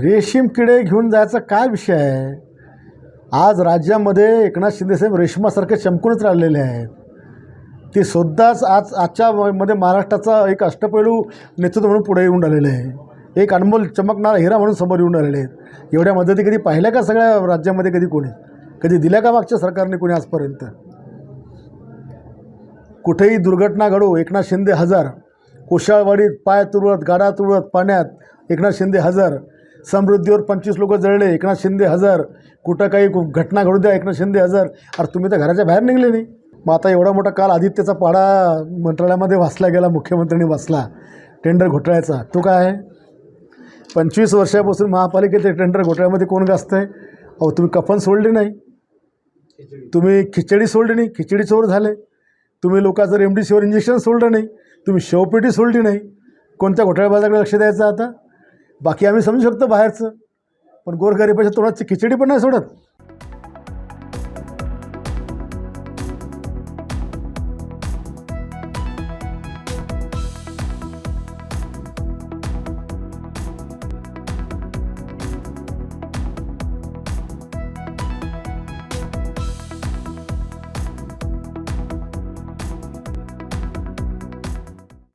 रेशीम किडे घेऊन जायचा काय विषय आहे? आज राज्यामध्ये एकनाथ शिंदेसाहेब रेशमासारखे चमकूनच राहिलेले आहेत. ते सुद्धाच आज आजच्या मध्ये महाराष्ट्राचा एक अष्टपैलू नेतृत्व म्हणून पुढे येऊन राहिलेलं आहे. एक अनमोल चमकणारा हिरा म्हणून समोर येऊन राहिलेले आहेत. एवढ्या मदती कधी पाहिल्या का सगळ्या राज्यामध्ये कधी कोणी? कधी दिल्या का मागच्या सरकारने कोणी आजपर्यंत? कुठेही दुर्घटना घडो एकनाथ शिंदे हजार. कोशाळवाडीत पाय तुरळत गाडा तुरळत पाण्यात एकनाथ शिंदे हजार. समृद्धीवर पंचवीस लोक जळले. एकनाथ शिंदे हजर. कुठं काही घटना घडू द्या एकनाथ शिंदे हजर. अरे तुम्ही तर घराच्या बाहेर निघले नाही. मग आता एवढा मोठा काल आदित्यचा पाडा मंत्रालयामध्ये वाचला गेला मुख्यमंत्र्यांनी वाचला. टेंडर घोटाळ्याचा. तो काय आहे? पंचवीस वर्षापासून महापालिकेच्या टेंडर घोटाळ्यामध्ये कोण गाजतं आहे अहो तुम्ही कफन सोडली नाही. तुम्ही खिचडी सोडली नाही. खिचडी चोर झाले. तुम्ही लोकांचं सीवर इंजेक्शन सोडलं नाही. तुम्ही शेवपेटी सोडली नाही. कोणत्या घोटाळ्याबाजाकडे लक्ष द्यायचं आता? बाकी आम्ही समजू शकतो बाहेरचं. पण गोरगरिबाच्या तोंडाची खिचडी पण नाही सोडत.